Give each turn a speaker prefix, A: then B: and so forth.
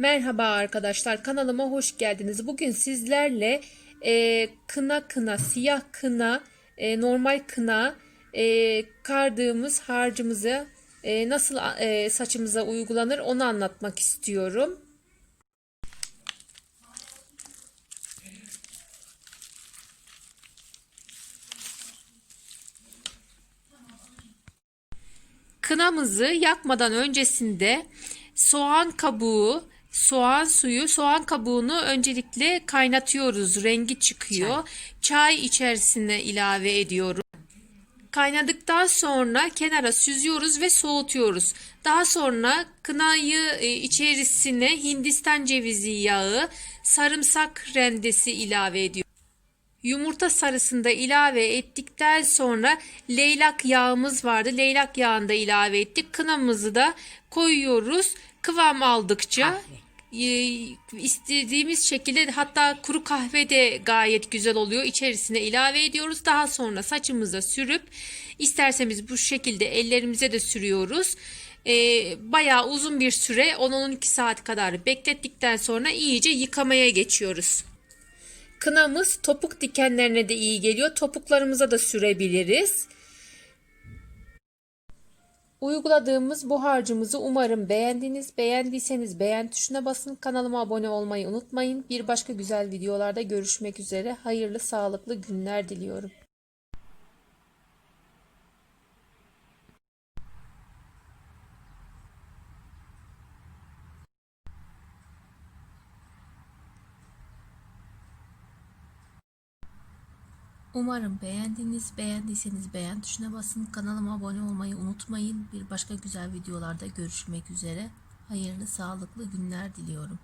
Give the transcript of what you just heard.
A: Merhaba arkadaşlar kanalıma hoş geldiniz. Bugün sizlerle e, kına kına, siyah kına, e, normal kına e, kardığımız harcımızı e, nasıl e, saçımıza uygulanır onu anlatmak istiyorum. Kınamızı yakmadan öncesinde soğan kabuğu, soğan suyu, soğan kabuğunu öncelikle kaynatıyoruz. Rengi çıkıyor. Çay, içerisine ilave ediyoruz. Kaynadıktan sonra kenara süzüyoruz ve soğutuyoruz. Daha sonra kınayı e, içerisine Hindistan cevizi yağı, sarımsak rendesi ilave ediyoruz. Yumurta sarısını da ilave ettikten sonra leylak yağımız vardı. Leylak yağını da ilave ettik. Kınamızı da koyuyoruz. Kıvam aldıkça e, istediğimiz şekilde hatta kuru kahve de gayet güzel oluyor. İçerisine ilave ediyoruz. Daha sonra saçımıza sürüp isterseniz bu şekilde ellerimize de sürüyoruz. E, bayağı uzun bir süre 10-12 saat kadar beklettikten sonra iyice yıkamaya geçiyoruz. Kınamız topuk dikenlerine de iyi geliyor. Topuklarımıza da sürebiliriz. Uyguladığımız bu harcımızı umarım beğendiniz. Beğendiyseniz beğen tuşuna basın. Kanalıma abone olmayı unutmayın. Bir başka güzel videolarda görüşmek üzere. Hayırlı sağlıklı günler diliyorum. Umarım beğendiniz. Beğendiyseniz beğen tuşuna basın. Kanalıma abone olmayı unutmayın. Bir başka güzel videolarda görüşmek üzere. Hayırlı sağlıklı günler diliyorum.